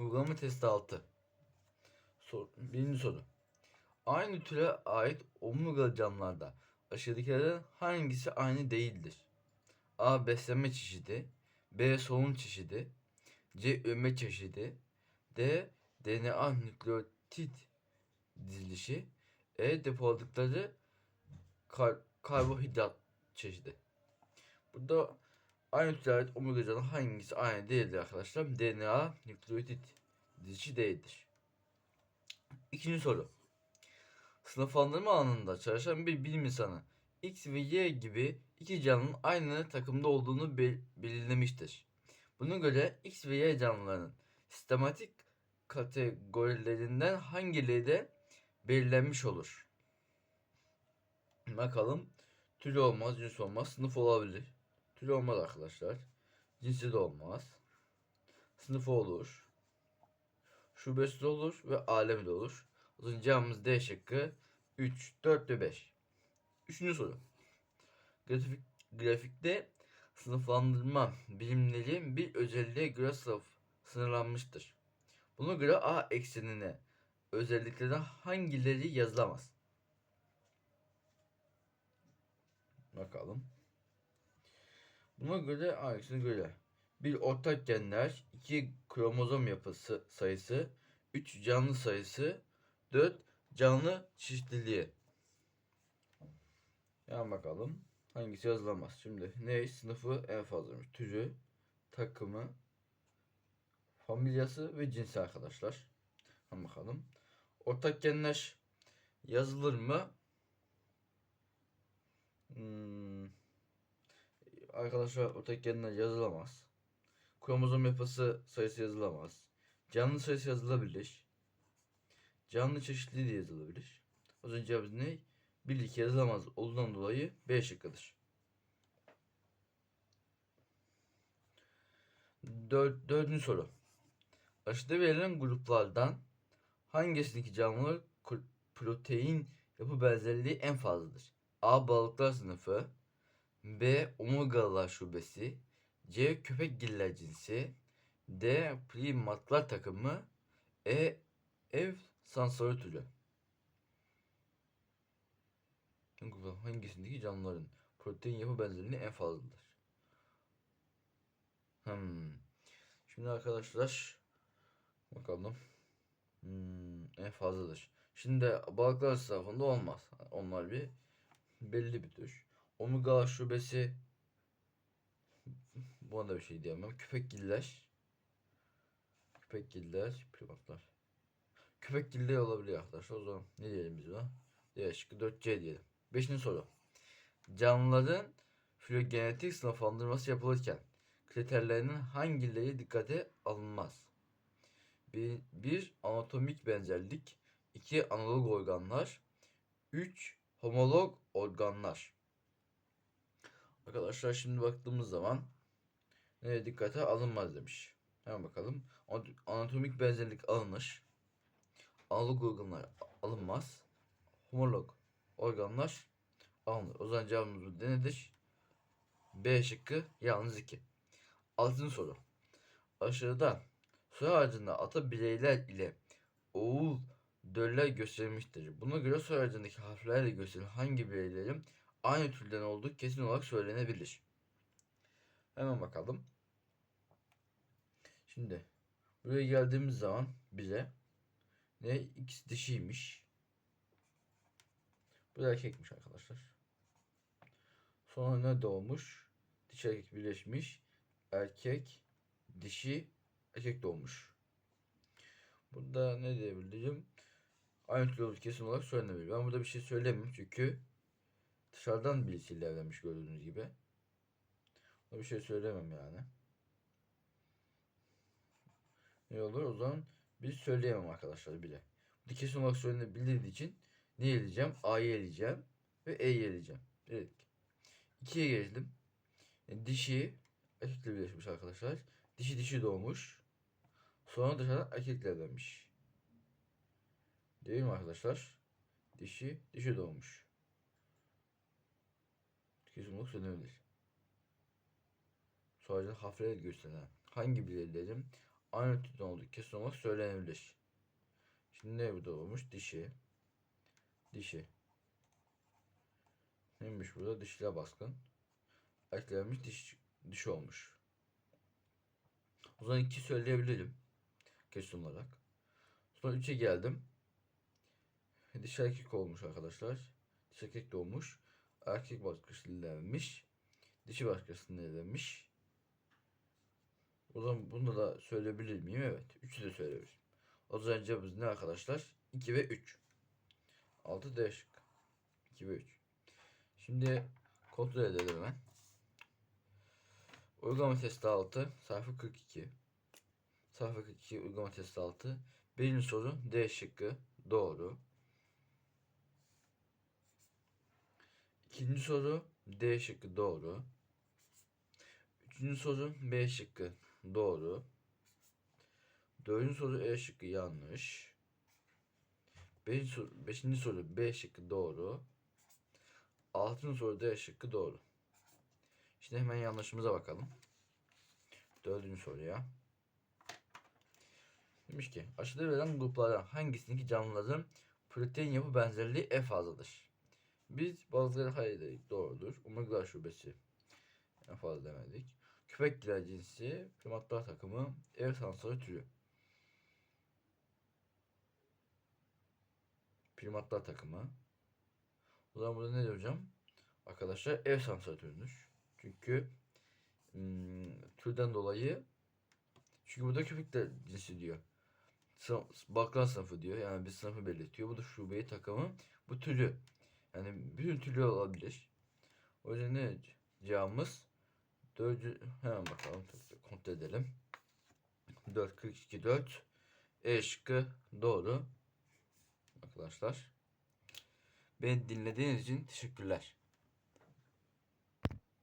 Uygulama testi 6. Sor, birinci soru. Aynı türe ait omurgalı canlılarda aşağıdakilerden hangisi aynı değildir? A. Beslenme çeşidi B. Solunum çeşidi C. Üreme çeşidi D. DNA nükleotit dizilişi E. Depoladıkları kar- karbonhidrat çeşidi. Burada aynı türe ait omurga canlı hangisi aynı değildir arkadaşlar? DNA nükleotit dizilişi değildir. İkinci soru. Sınıflandırma alanında çalışan bir bilim insanı X ve Y gibi iki canlının aynı takımda olduğunu bel- belirlemiştir. Buna göre X ve Y canlılarının sistematik kategorilerinden hangileri de belirlenmiş olur? Bakalım. Türü olmaz, cins olmaz, sınıf olabilir. Türü olmaz arkadaşlar. Cinsi de olmaz. Sınıfı olur. Şubesi de olur ve alemi de olur. O zaman cevabımız D şıkkı 3, 4 ve 5. Üçüncü soru. Grafik, grafikte sınıflandırma birimleri bir özelliğe göre sınıf, sınırlanmıştır. Buna göre A eksenine özelliklerden hangileri yazılamaz? Bakalım. Buna göre A eksenine göre bir ortak genler, iki kromozom yapısı sayısı, 3 canlı sayısı, 4 canlı çeşitliliği. Yan bakalım. Hangisi yazılamaz? Şimdi ne? Sınıfı en fazlamış. Türü, takımı, familyası ve cinsi arkadaşlar. Yan bakalım. Ortak genler yazılır mı? Hmm. Arkadaşlar ortak genler yazılamaz. Kromozom yapısı sayısı yazılamaz. Canlı sayısı yazılabilir. Canlı çeşitliliği de yazılabilir. O zaman cevabımız ne? Birlik yazılamaz olduğundan dolayı B şıkkıdır. Dör, soru. Aşıda verilen gruplardan hangisindeki canlılar protein yapı benzerliği en fazladır? A. Balıklar sınıfı B. Omurgalılar şubesi C. Köpekgiller cinsi D. Primatlar takımı E. Ev sansarı türü hangisindeki canlıların protein yapı benzerliği en fazladır? Hmm. Şimdi arkadaşlar bakalım. Hmm, en fazladır. Şimdi balıklar sınıfında olmaz. Onlar bir belli bir tür. Omega şubesi buna da bir şey diyemem. Köpekgiller Köpekgiller, primatlar. Köpekgiller olabilir arkadaşlar. O zaman ne diyelim biz buna? D şıkkı 4C diyelim. Beşinci soru. Canlıların filogenetik sınıflandırması yapılırken kriterlerinin hangileri dikkate alınmaz? Bir, bir anatomik benzerlik, iki analog organlar, üç homolog organlar. Arkadaşlar şimdi baktığımız zaman ne dikkate alınmaz demiş. Hemen bakalım. Ana- Anatomik benzerlik alınır. Analog organlar alınmaz. Homolog organlar alınır. O zaman cevabımız bu nedir? B şıkkı yalnız 2. Altıncı soru. Aşağıda soy ağacında ata bireyler ile oğul döller gösterilmiştir. Buna göre soy ağacındaki harflerle gösterilen hangi bireylerin aynı türden olduğu kesin olarak söylenebilir. Hemen bakalım. Şimdi buraya geldiğimiz zaman bize ne x dişiymiş. Bu da erkekmiş arkadaşlar. Sonra ne doğmuş? Dişi erkek birleşmiş. Erkek, dişi, erkek doğmuş. Burada ne diyebilirim? Aynı türlü kesin olarak söylenebilir. Ben burada bir şey söylemiyorum çünkü dışarıdan birisiyle evlenmiş gördüğünüz gibi. Burada bir şey söylemem yani. Ne olur o zaman biz söyleyemem arkadaşlar bile. Bu kesin olarak söylenebildiği için ne eleyeceğim? A'yı eleyeceğim ve E'yi eleyeceğim. Dedik. 2'ye geldim. Yani dişi erkekle birleşmiş arkadaşlar. Dişi dişi doğmuş. Sonra dışarıdan erkekle evlenmiş. Değil mi arkadaşlar? Dişi dişi doğmuş. Olarak söylenebilir. Sonra harfleri gösteren hangi bireylerin aynı türden olduğu kesin olarak söylenebilir. Şimdi ne burada olmuş? Dişi. Dişi. Neymiş burada? Dişiyle baskın. Eklenmiş diş, dişi olmuş. O zaman iki söyleyebilirim. Kesin olarak. Sonra 3'e geldim. Dişi erkek olmuş arkadaşlar. Dişi erkek doğmuş. Erkek evlenmiş. Dişi başkasıyla evlenmiş. O zaman bunu da söyleyebilir miyim? Evet. Üçü de söyleyebilirim. O zaman cevabımız ne arkadaşlar? 2 ve 3. 6 D şıkkı. 2 ve 3. Şimdi kontrol edelim hemen. Uygulama testi 6. Sayfa 42. Sayfa 42 uygulama testi 6. Birinci soru D şıkkı doğru. İkinci soru D şıkkı doğru. Üçüncü soru B şıkkı doğru. Dördüncü soru E şıkkı yanlış. Beşinci soru, beşinci soru B şıkkı doğru. Altıncı soru D şıkkı doğru. Şimdi hemen yanlışımıza bakalım. Dördüncü soruya. Demiş ki aşağıda verilen gruplardan hangisindeki canlıların protein yapı benzerliği en fazladır? Biz bazıları hayır dedik doğrudur. Omega şubesi en fazla demedik. Köpekler cinsi, primatlar takımı, ev sansarı türü. Primatlar takımı. O zaman burada ne hocam? Arkadaşlar ev sansarı türüdür. Çünkü hmm, türden dolayı çünkü burada köpekler cinsi diyor. Baklan sınıfı diyor. Yani bir sınıfı belirtiyor. Bu da şubeyi takımı. Bu türü. Yani bütün türlü olabilir. O yüzden ne cevabımız? Dördüncü hemen bakalım. Kontrol edelim. 4 42 4 E şıkkı doğru. Arkadaşlar. Beni dinlediğiniz için teşekkürler.